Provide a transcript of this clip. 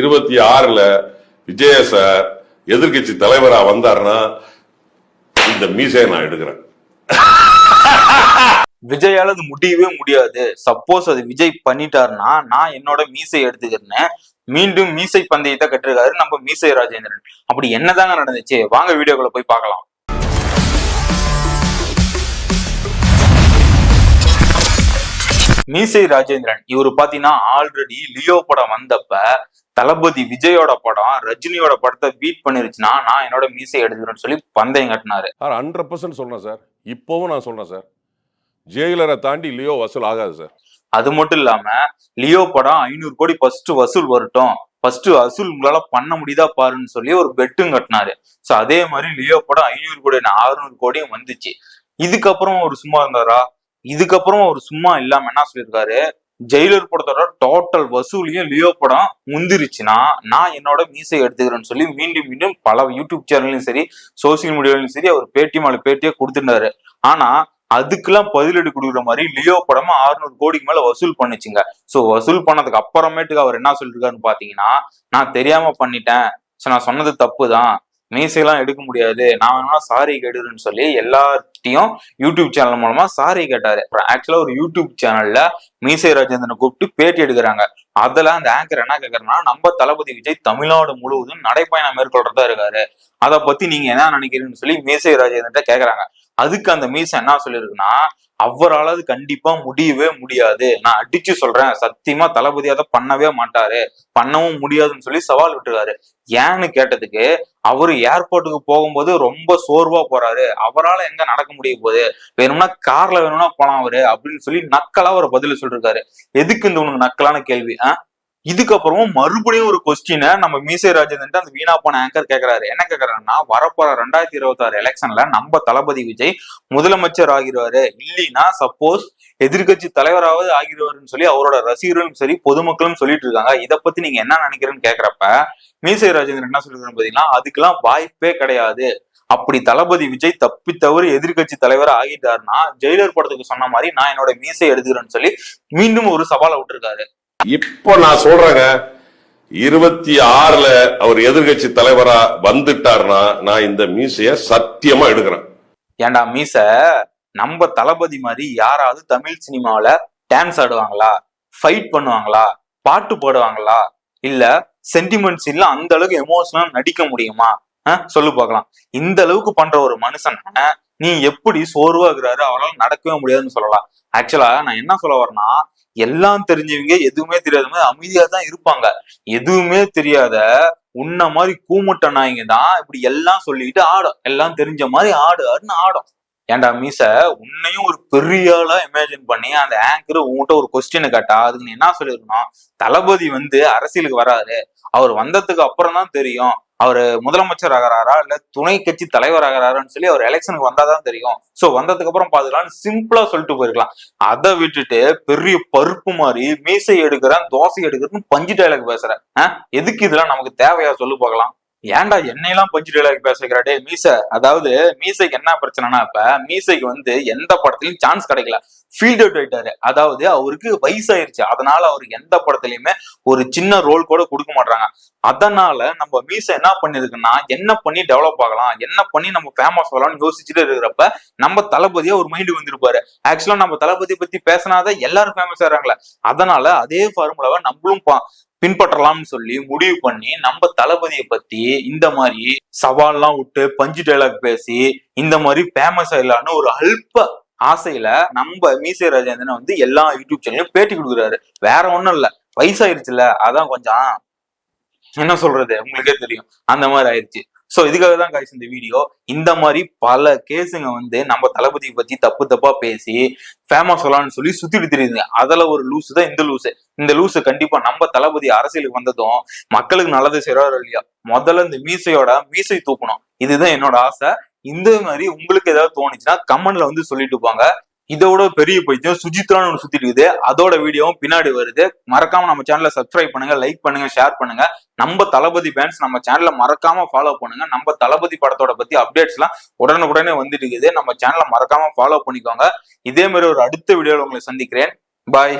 இருபத்தி ஆறுல விஜய சார் எதிர்க்கட்சி தலைவரா வந்தாருன்னா இந்த மீசையை நான் எடுக்கிறேன். விஜயால அது முடியவே முடியாது. சப்போஸ் அது விஜய் பண்ணிட்டாருன்னா நான் என்னோட மீசை எடுத்துக்கிறேன் மீண்டும் மீசை பந்தயத்தை கட்டிருக்காரு நம்ம மீசை ராஜேந்திரன். அப்படி என்னதாங்க நடந்துச்சு? வாங்க வீடியோக்குள்ள போய் பார்க்கலாம். மீசை ராஜேந்திரன். இவரு பாத்தீங்கன்னா ஆல்ரெடி லியோ படம் வந்தப்ப தளபதி விஜயோட படம் ரஜினியோட படத்தை பீட் பண்ணிருச்சுன்னா நான் என்னோட மீசை எடுத்துக்கிறேன்னு சொல்லி பந்தயம் கட்டினாரு. சார் ஹண்ட்ரட் பர்சன்ட் சொல்றேன் சார். இப்போவும் நான் சொல்றேன் சார். ஜெயிலரை தாண்டி லியோ வசூல் ஆகாது சார். அது மட்டும் இல்லாம லியோ படம் ஐநூறு கோடி ஃபர்ஸ்ட் வசூல் வரட்டும். ஃபர்ஸ்ட் வசூல் உங்களால பண்ண முடியுதா பாருன்னு சொல்லி ஒரு பெட்டும் கட்டினாரு. சோ அதே மாதிரி லியோ படம் ஐநூறு கோடி அறுநூறு கோடியும் வந்துச்சு. இதுக்கப்புறம் ஒரு சும்மா இருந்தாரா? இதுக்கப்புறம் அவர் சும்மா இல்லாம என்ன சொல்லியிருக்காரு? ஜெயிலர் படத்தோட டோட்டல் வசூலையும் லியோ படம் முந்திருச்சுன்னா நான் என்னோட மீசை எடுத்துக்கிறேன்னு சொல்லி மீண்டும் மீண்டும் பல யூடியூப் சேனல்லையும் சரி சோசியல் மீடியாலையும் சரி அவர் பேட்டி மேல பேட்டியே கொடுத்துருந்தாரு. ஆனா அதுக்கெல்லாம் பதிலடி கொடுக்குற மாதிரி லியோ படமா 600 கோடிக்கு மேல வசூல் பண்ணுச்சுங்க. சோ வசூல் பண்ணதுக்கு அப்புறமேட்டுக்கு அவர் என்ன சொல்லிருக்காருன்னு பாத்தீங்கன்னா நான் தெரியாம பண்ணிட்டேன். ஸோ நான் சொன்னது தப்பு தான் மீசையெல்லாம் எடுக்க முடியாது. நான் வேணும்னா சாரி கேடுறேன்னு சொல்லி எல்லார்ட்டையும் யூடியூப் சேனல் மூலமா சாரி கேட்டாரு. ஆக்சுவலா ஒரு யூடியூப் சேனல்ல மீசை ராஜேந்திரனை கூப்பிட்டு பேட்டி எடுக்கிறாங்க. அதுல அந்த ஆங்கர் என்ன கேக்குறேன்னா நம்ம தளபதி விஜய் தமிழ்நாடு முழுவதும் நடைப்பயணம் மேற்கொள்றதா இருக்காரு. அதை பத்தி நீங்க என்ன நினைக்கிறீங்கன்னு சொல்லி மீசை ராஜேந்திரன் கேக்குறாங்க. அதுக்கு அந்த மீசை என்ன சொல்லியிருக்குன்னா அவரால் அது கண்டிப்பா முடியவே முடியாது. நான் அடிச்சு சொல்றேன். சத்தியமா தளபதி அதை பண்ணவே மாட்டாரு. பண்ணவும் முடியாதுன்னு சொல்லி சவால் விட்டுருக்காரு ஏன்னு கேட்டதுக்கு அவரு ஏர்போர்ட்டுக்கு போகும்போது ரொம்ப சோர்வா போறாரு. அவரால் எங்க நடக்க முடிய போகுது? வேணும்னா கார்ல வேணும்னா போலாம் அவரு அப்படின்னு சொல்லி நக்கலா ஒரு பதில் சொல்லிருக்காரு. எதுக்கு இந்த உனக்கு நக்கலான கேள்வி ஆஹ் இதுக்கப்புறமும் மறுபடியும் ஒரு கொஸ்டினை நம்ம மீசை ராஜேந்திரன் அந்த வீணா போன ஆங்கர் கேட்கிறாரு என்ன கேட்கறாருன்னா வரப்போற ரெண்டாயிரத்தி இருபத்தி ஆறு எலெக்ஷன்ல நம்ம தளபதி விஜய் முதலமைச்சர் ஆகிருவாரு. இல்லைன்னா சப்போஸ் எதிர்கட்சி தலைவராவது ஆகிருவாருன்னு சொல்லி அவரோட ரசிகர்களும் சரி பொதுமக்களும் சொல்லிட்டு இருக்காங்க. இதை பத்தி நீங்க என்ன நினைக்கிறேன்னு கேக்குறப்ப மீசை ராஜேந்திரன் என்ன சொல்லிருக்காரு பாத்தீங்கன்னா அதுக்கெல்லாம் வாய்ப்பே கிடையாது. அப்படி தளபதி விஜய் தப்பி தவறு எதிர்கட்சி தலைவர் ஆகிட்டாருன்னா ஜெயிலர் படத்துக்கு சொன்ன மாதிரி நான் என்னோட மீசை எடுத்துக்கிறேன்னு சொல்லி மீண்டும் ஒரு சவாலை விட்டுருக்காரு. இப்போ நான் சொல்றேங்க இருபத்தி ஆறுல அவர் எதிர்கட்சி தலைவரா வந்துட்டாருன்னா நான் இந்த மீசைய சத்தியமா எடுக்கிறேன். ஏன்டா மீச நம்ம தளபதி மாதிரி யாராவது தமிழ் சினிமாவில டான்ஸ் ஆடுவாங்களா? ஃபைட் பண்ணுவாங்களா? பாட்டு போடுவாங்களா? இல்ல சென்டிமெண்ட்ஸ் இல்ல அந்த அளவுக்கு எமோஷனல் நடிக்க முடியுமா? சொல்லு பார்க்கலாம். இந்த அளவுக்கு பண்ற ஒரு மனுஷன் நீ எப்படி சோர்வாகிறாரு அவரால் நடக்கவே முடியாதுன்னு சொல்லலாம். ஆக்சுவலா நான் என்ன சொல்ல வரேன்னா எல்லாம் தெரிஞ்சவங்க எதுவுமே தெரியாத மாதிரி அமைதியா தான் இருப்பாங்க. எதுவுமே தெரியாத உன்ன மாதிரி கூமுட்ட நாய்ங்க தான் இப்படி எல்லாம் சொல்லிட்டு ஆடும். எல்லாம் தெரிஞ்ச மாதிரி ஆடு ஆடுன்னு ஆடும். ஏன்டா மீச உன்னையும் ஒரு பெரிய ஆளா இமேஜின் பண்ணி அந்த ஆங்கர் உன்கிட்ட ஒரு கொஸ்டினை கேட்டா அதுக்கு நீ என்ன சொல்லிருக்கணும் தளபதி வந்து அரசியலுக்கு வராரு. அவர் வந்ததுக்கு அப்புறம் தான் தெரியும். அவர் முதலமைச்சர் ஆகிறாரா? இல்ல துணை கட்சி தலைவர் ஆகிறாரான்னு சொல்லி அவர் எலெக்ஷனுக்கு வந்தாதான் தெரியும். சோ வந்ததுக்கு அப்புறம் பாத்துக்கலாம்னு சிம்பிளா சொல்லிட்டு போயிருக்கலாம். அதை விட்டுட்டு பெரிய பருப்பு மாதிரி மீசை எடுக்கிறேன் தோசை எடுக்கிறேன்னு பஞ்சு டைலாக் பேசுறேன். ஆஹ்? எதுக்கு இதெல்லாம் நமக்கு தேவையா? சொல்லு பார்க்கலாம். ஏன்டா என்னையெல்லாம் பஞ்சு டைலாக் பேசுகிறா டே மீசை அதாவது மீசைக்கு என்ன பிரச்சனைனா இப்ப மீசைக்கு வந்து எந்த படத்துலயும் சான்ஸ் கிடைக்கல. ஃபீல்ட் அவுட் ஆயிட்டாரு. அதாவது அவருக்கு வயசாயிருச்சு. அதனால அவருக்கு எந்த படத்துலயுமே ஒரு சின்ன ரோல் கூட கொடுக்க மாட்டாங்க அதனால நம்ம மீசை என்ன பண்ணிருக்குன்னா என்ன பண்ணி டெவலப் ஆகலாம் என்ன பண்ணி நம்ம ஃபேமஸ் ஆகலாம்னு யோசிச்சுட்டு இருக்கிறப்ப நம்ம தளபதியா ஒரு மைண்டு வந்திருப்பாரு ஆக்சுவலா நம்ம தளபதி பத்தி பேசினாதான் எல்லாரும் ஃபேமஸ் ஆகிறாங்களே. அதனால அதே ஃபார்முலாவை நம்மளும் பா- பின்பற்றலாம்னு சொல்லி முடிவு பண்ணி நம்ம தளபதியை பத்தி இந்த மாதிரி சவால்லாம் விட்டு பஞ்சு டைலாக் பேசி இந்த மாதிரி ஃபேமஸ் ஆயிடலான்னு ஒரு அல்ப ஆசையில நம்ம மீசை ராஜேந்திரன் வந்து எல்லா யூடியூப் சேனலையும் பேட்டி கொடுக்குறாரு. வேற ஒண்ணும் இல்ல. வயசாயிருச்சுல அதான் கொஞ்சம் என்ன சொல்றது உங்களுக்கே தெரியும். அந்த மாதிரி ஆயிடுச்சு சோ இதுக்காக தான் காய்ச்சி இந்த வீடியோ இந்த மாதிரி பல கேஸுங்க வந்து நம்ம தளபதியை பத்தி தப்பு தப்பா பேசி ஃபேமஸ் சொல்லலாம்னு சொல்லி சுத்திட்டு தெரியுதுங்க. அதுல ஒரு லூஸ் தான் இந்த லூசு இந்த லூசு கண்டிப்பா நம்ம தளபதி அரசியலுக்கு வந்ததும் மக்களுக்கு நல்லது செய்யறாரு இல்லையா முதல்ல இந்த மீசையோட மீசை தூக்கணும். இதுதான் என்னோட ஆசை. இந்த மாதிரி உங்களுக்கு ஏதாவது தோணுச்சுன்னா கமெண்ட்ல வந்து சொல்லிட்டு போங்க. இதோட பெரிய பைத்தியம் சுஜித்ரான்னு ஒன்று சுத்திட்டு இருக்குது. அதோட வீடியோவும் பின்னாடி வருது. மறக்காம நம்ம சேனலை சப்ஸ்கிரைப் பண்ணுங்க லைக் பண்ணுங்க ஷேர் பண்ணுங்க. நம்ம தளபதி ஃபேன்ஸ் நம்ம சேனலை மறக்காம ஃபாலோ பண்ணுங்க. நம்ம தளபதி படத்தோட பத்தி அப்டேட்ஸ் எல்லாம் உடனுக்குடனே வந்துட்டு இருக்குது. நம்ம சேனலை மறக்காம ஃபாலோ பண்ணிக்கோங்க. இதே மாதிரி ஒரு அடுத்த வீடியோவில் உங்களை சந்திக்கிறேன். பாய்